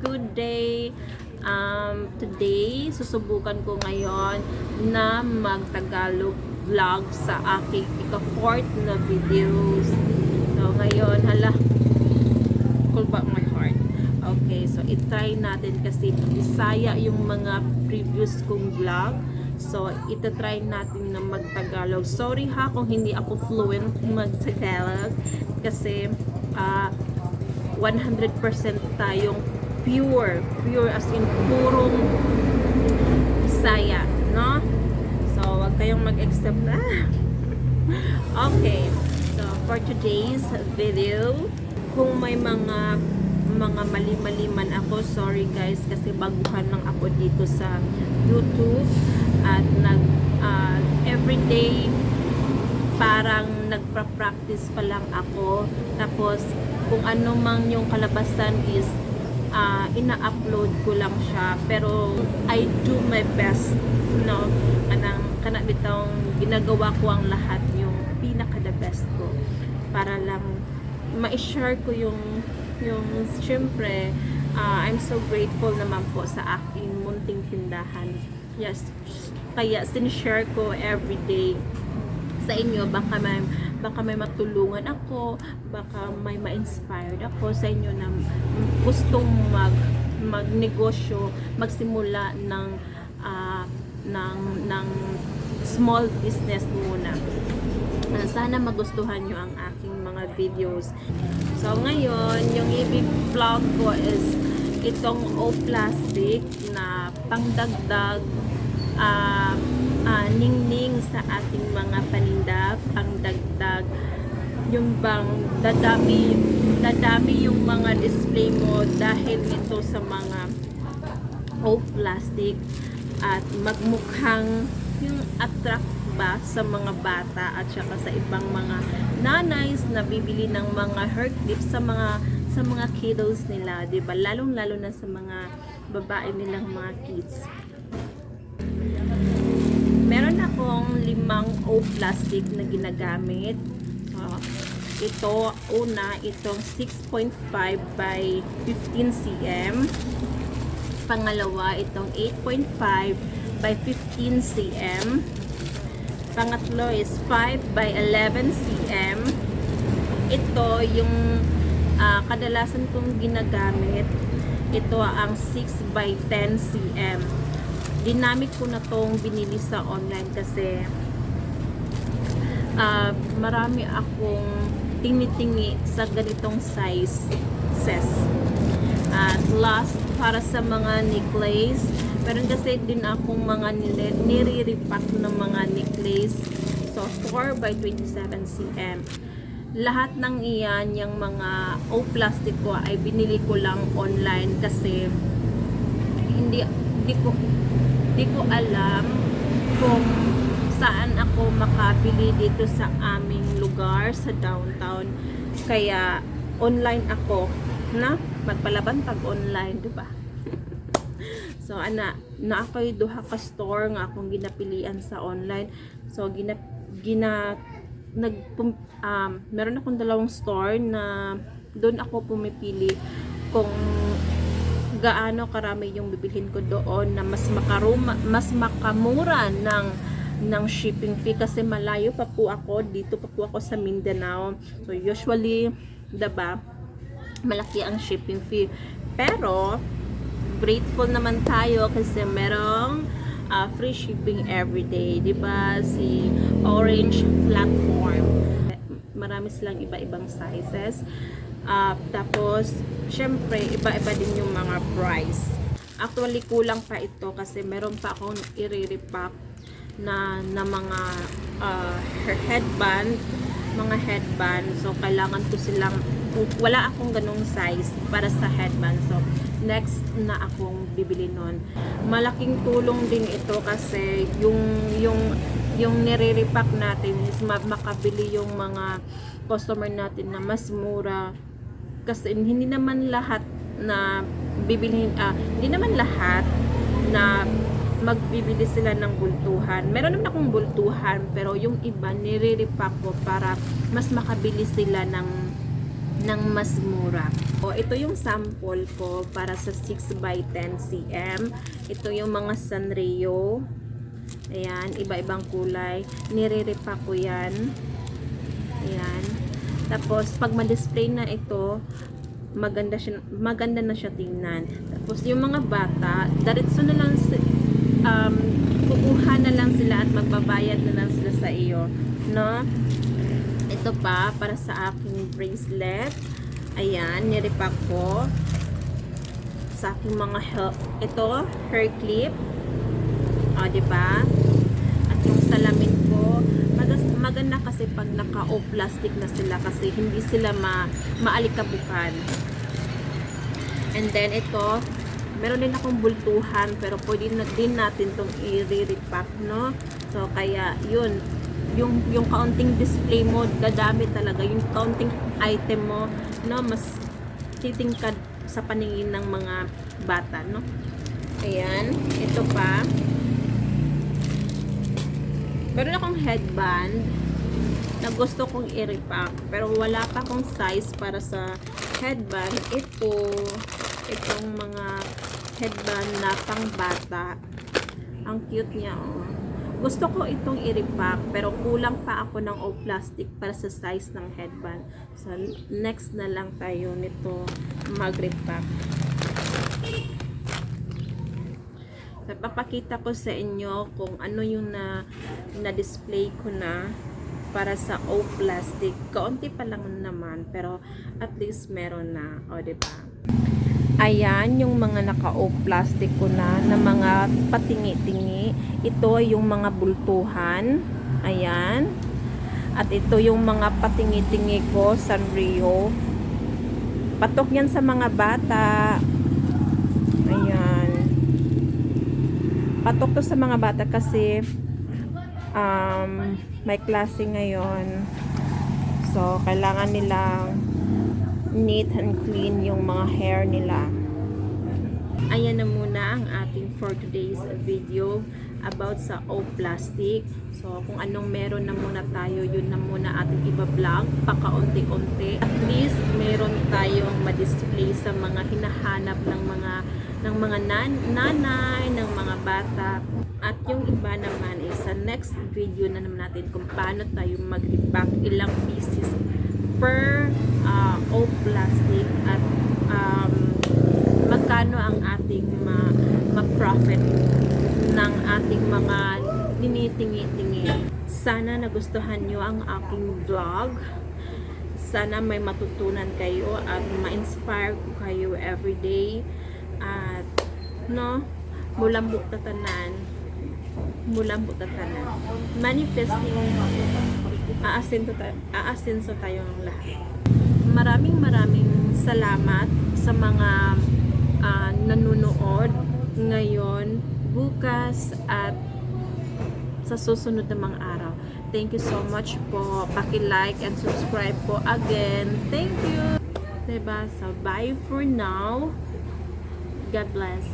good day. Um, today, susubukan ko ngayon na mag-Tagalog vlog sa aking ika-fourth na videos. So, ngayon, hala, cool ba my heart? Okay, so itry natin kasi Bisaya yung mga previous kong vlog. So, itatry natin na mag-Tagalog. Sorry ha kung hindi ako fluent mag-Tagalog kasi ah 100% tayong pure, pure as in purong Bisaya, no? So, wag kayong mag-accept na. okay. So, for today's video, kung may mga mga mali-mali man ako, sorry guys, kasi baguhan lang ako dito sa YouTube at nag ah, everyday parang nagpa-practice pa lang ako tapos kung ano mang yung kalabasan is ah, ina-upload ko lang siya pero I do my best no? Kanang kana bitong ginagawa ko ang lahat yung pinaka the best ko para lang ma-share ko yung yung syempre ah, I'm so grateful naman po sa aking munting tindahan. Yes kaya sinishare ko every day sa inyo. Baka may baka may matulungan ako baka may ma-inspired ako sa inyo na gustong mag magnegosyo magsimula ng ah, ng ng small business muna. Ah, sana magustuhan nyo ang aking mga videos. So ngayon yung ibig vlog ko is itong O plastic na pangdagdag ah ah, ningning sa ating mga paninda, pangdagdag yung bang dadami dadami yung mga display mo dahil nito sa mga o plastic at magmukhang yung attract ba sa mga bata at saka sa ibang mga nanays na bibili ng mga hair clips sa mga sa mga kiddos nila, 'di ba? Lalong-lalo na sa mga babae nilang mga kids meron akong limang O plastic na ginagamit. Ito, una, itong 6.5 by 15 cm. Pangalawa, itong 8.5 by 15 cm. Pangatlo is 5 by 11 cm. Ito, yung ah, kadalasan kong ginagamit. Ito ang 6 by 10 cm dinamit ko na tong binili sa online kasi ah, marami akong tingi-tingi sa ganitong size ses at last para sa mga necklace meron kasi din akong mga nire-repack ng mga necklace. So 4 by 27 cm lahat ng iyan yung mga O plastic ko ay binili ko lang online kasi hindi hindi ko di ko alam kung saan ako makabili dito sa aming lugar sa downtown. Kaya online ako na magpalaban pag online, di ba? So ana, na ako'y duha ka store nga akong ginapilian sa online. So gina gina nag um, meron akong dalawang store na doon ako pumipili kung gaano karami yung bibilhin ko doon na mas makaruma, mas makamura ng ng shipping fee kasi malayo pa po ako. Dito pa po ako sa Mindanao. So usually diba malaki ang shipping fee. Pero grateful naman tayo kasi merong ah, free shipping everyday di ba si Orange platform. Marami silang iba-ibang sizes. Ah, tapos, syempre, iba-iba din yung mga price. Actually, kulang pa ito kasi meron pa akong i-repack na, na mga ah, headband, mga headband. So, kailangan ko silang, wala akong ganong size para sa headband. So, next na akong bibili nun. Malaking tulong din ito kasi yung, yung, yung nire-repack natin is ma- makabili yung mga customer natin na mas mura kasi hindi naman lahat na bibilhin ah, hindi naman lahat na magbibili sila ng bultuhan. Meron naman akong bultuhan pero yung iba nire-repack ko para mas makabili sila ng ng mas mura. O, ito yung sample ko para sa 6 by 10 cm. Ito yung mga Sanrio. Ayan, iba-ibang kulay. Niriripa ko yan. Ayan. Tapos, pag ma-display na ito, maganda siya maganda na siya tingnan. Tapos yung mga bata, diretso na lang um kukuha na lang sila at magbabayad na lang sila sa iyo, no? Ito pa para sa aking bracelet. Ayan, nirepack ko sa aking mga ito, hair clip. O, di ba? At yung salamin ko, maganda kasi pag naka-o plastic na sila kasi hindi sila ma maalikabukan. And then ito, meron din akong bultuhan pero pwede na din natin tong i-repack, no? So kaya yun, yung yung kaunting display mo, dadami talaga yung kaunting item mo, no? Mas titingkad sa paningin ng mga bata, no? Ayan, ito pa. Meron akong headband na gusto kong i-repack pero wala pa akong size para sa headband. Ito, itong mga headband na pang bata. Ang cute niya, oh. Gusto ko itong i-repack pero kulang pa ako ng o plastic para sa size ng headband. So, next na lang tayo nito mag-repack. So, papakita ko sa inyo kung ano yung na, na-display ko na para sa O plastic. Kaunti pa lang naman, pero at least meron na. O, ba? Ayan, yung mga naka-O plastic ko na, na mga patingi-tingi. Ito ay yung mga bultuhan. Ayan. At ito yung mga patingi-tingi ko, Sanrio. Patok yan sa mga bata. Ayan. Patok to sa mga bata kasi um, may klase ngayon. So, kailangan nilang neat and clean yung mga hair nila. Ayan na muna ang ating for today's video about sa O plastic. So, kung anong meron na muna tayo, yun na muna ating iba-vlog, pakaunti-unti. At least, meron tayong ma-display sa mga hinahanap ng mga ng mga nan- nanay, ng mga bata. At yung iba naman is sa next video na naman natin kung paano tayo mag-repack ilang pieces per uh, O plastic at um, magkano ang ating ma- ma-profit ng ating mga ninitingi-tingi. Sana nagustuhan nyo ang aking vlog. Sana may matutunan kayo at ma-inspire ko kayo everyday. At, no, mulambot na tanan. Mulambot na tanan. Manifesting, aasinso tayo, aasinso tayo ng lahat. Maraming maraming salamat sa mga ah, nanonood ngayon, bukas, at sa susunod na mga araw. Thank you so much po. Paki-like and subscribe po again. Thank you. Diba? So, bye for now. God bless.